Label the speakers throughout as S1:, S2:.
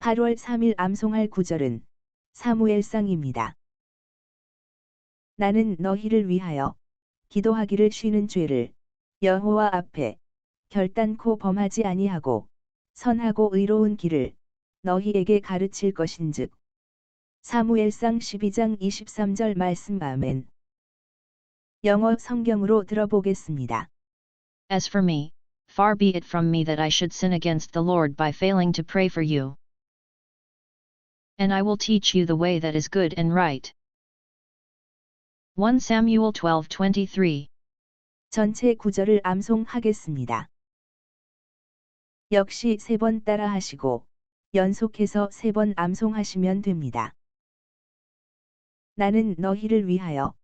S1: 8월 3일 암송할 구절은 사무엘상입니다. 나는 너희를 위하여 기도하기를 쉬는 죄를 여호와 앞에 결단코 범하지 아니하고 선하고 의로운 길을 너희에게 가르칠 것인즉 사무엘상 12장 23절 말씀 아멘 영어 성경으로 들어보겠습니다.
S2: As for me, far be it from me that I should sin against the Lord by failing to pray for you. And I will teach you the way that is good and right. 1 Samuel 12:23
S1: 전체 구절을 암송하겠습니다. 역시 세 번 따라 하시고 연속해서 세 번 암송하시면 됩니다. 나는 너희를 위하여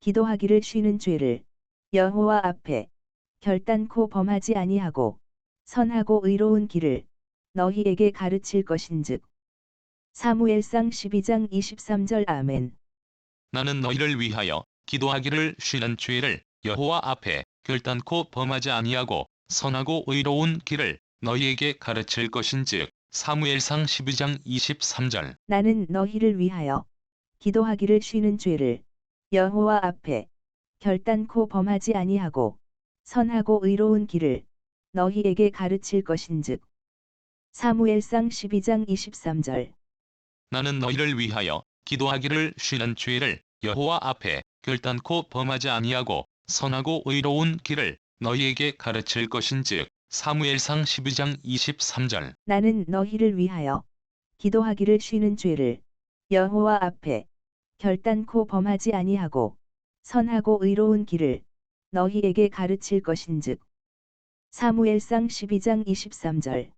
S1: 기도하기를 쉬는 죄를 여호와 앞에 결단코 범하지 아니하고 선하고 의로운 길을 너희에게 가르칠 것인즉 사무엘상 12장 23절 아멘.
S3: 나는 너희를 위하여 기도하기를 쉬는 죄를 여호와 앞에 결단코 범하지 아니하고 선하고 의로운 길을 너희에게 가르칠 것인즉 사무엘상 12장 23절.
S1: 나는 너희를 위하여 기도하기를 쉬는 죄를 여호와 앞에 결단코 범하지 아니하고 선하고 의로운 길을 너희에게 가르칠 것인즉 사무엘상 12장 23절
S3: 나는 너희를 위하여 기도하기를 쉬는 죄를 여호와 앞에 결단코 범하지 아니하고 선하고 의로운 길을 너희에게 가르칠 것인즉 사무엘상 12장 23절.
S1: 나는 너희를 위하여 기도하기를 쉬는 죄를 여호와 앞에 결단코 범하지 아니하고 선하고 의로운 길을 너희에게 가르칠 것인즉 사무엘상 12장 23절.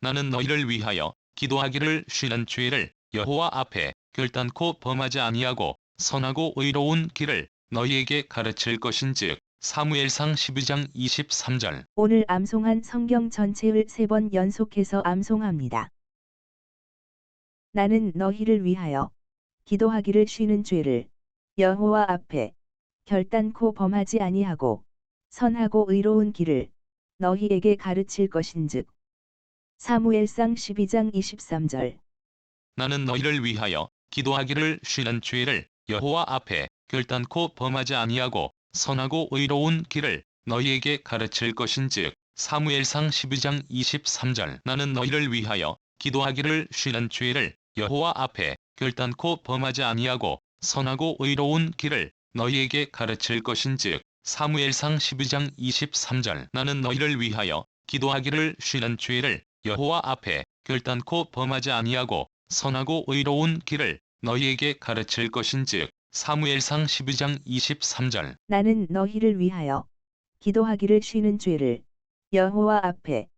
S3: 나는 너희를 위하여 기도하기를 쉬는 죄를 여호와 앞에 결단코 범하지 아니하고 선하고 의로운 길을 너희에게 가르칠 것인즉 사무엘상 12장 23절
S1: 오늘 암송한 성경 전체를 세 번 연속해서 암송합니다. 나는 너희를 위하여 기도하기를 쉬는 죄를 여호와 앞에 결단코 범하지 아니하고 선하고 의로운 길을 너희에게 가르칠 것인즉 사무엘상 12장 23절.
S3: 나는 너희를 위하여 기도하기를 쉬는 죄를 여호와 앞에 결단코 범하지 아니하고 선하고 의로운 길을 너희에게 가르칠 것인즉 사무엘상 12장 23절. 나는 너희를 위하여 기도하기를 쉬는 죄를 여호와 앞에 결단코 범하지 아니하고 선하고 의로운 길을 너희에게 가르칠 것인즉 사무엘상 12장 23절. 나는 너희를 위하여 기도하기를 쉬는 죄를 여호와 앞에 결단코 범하지 아니하고 선하고 의로운 길을 너희에게 가르칠 것인즉 사무엘상 12장 23절.
S1: 나는 너희를 위하여 기도하기를 쉬는 죄를 여호와 앞에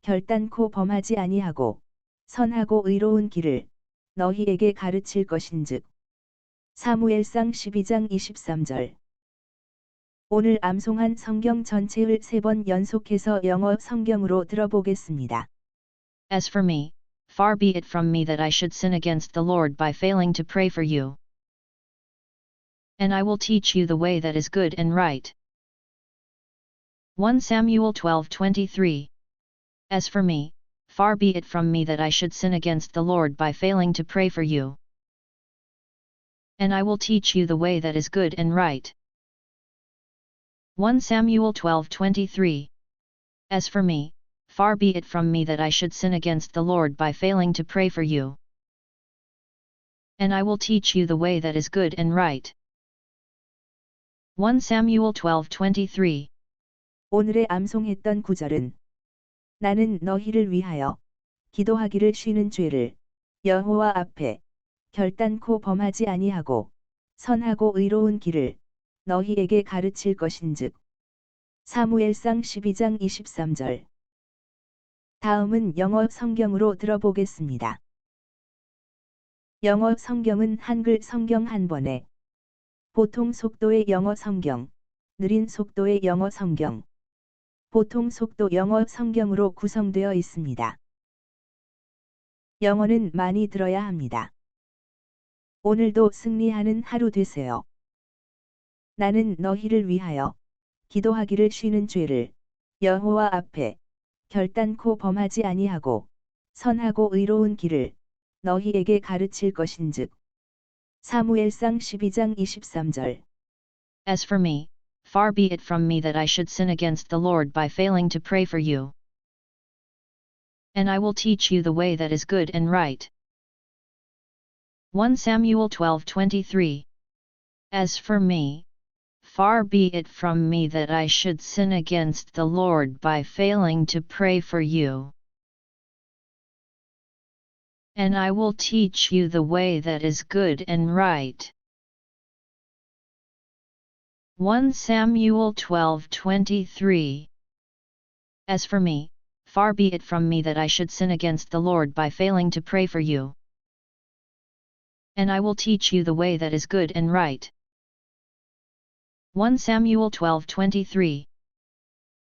S1: 결단코 범하지 아니하고 선하고 의로운 길을 너희에게 가르칠 것인즉. 사무엘상 12장 23절. 오늘 암송한 성경 전체를 세 번 연속해서 영어 성경으로 들어보겠습니다.
S2: As for me, far be it from me that I should sin against the Lord by failing to pray for you. And I will teach you the way that is good and right. 1 Samuel 12:23 As for me, far be it from me that I should sin against the Lord by failing to pray for you. And I will teach you the way that is good and right. 1 Samuel 12:23 As for me, far be it from me that I should sin against the Lord by failing to pray for you. And I will teach you the way that is good and right. 1 Samuel 12:23
S1: 오늘의 암송했던 구절은 나는 너희를 위하여 기도하기를 쉬는 죄를 여호와 앞에 결단코 범하지 아니하고 선하고 의로운 길을 너희에게 가르칠 것인즉 사무엘상 12장 23절 다음은 영어 성경으로 들어보겠습니다. 영어 성경은 한글 성경 한 번에 보통 속도의 영어 성경, 느린 속도의 영어 성경, 보통 속도 영어 성경으로 구성되어 있습니다. 영어는 많이 들어야 합니다. 오늘도 승리하는 하루 되세요. 나는 너희를 위하여 기도하기를 쉬는 죄를 여호와 앞에 결단코 범하지 아니하고 선하고 의로운 길을 너희에게 가르칠 것인즉. 사무엘상 12장 23절.
S2: As for me, far be it from me that I should sin against the Lord by failing to pray for you. And I will teach you the way that is good and right. 1 Samuel 12:23 As for me, far be it from me that I should sin against the Lord by failing to pray for you. And I will teach you the way that is good and right. 1 Samuel 12:23 As for me, far be it from me that I should sin against the Lord by failing to pray for you. And I will teach you the way that is good and right. 1 Samuel 12:23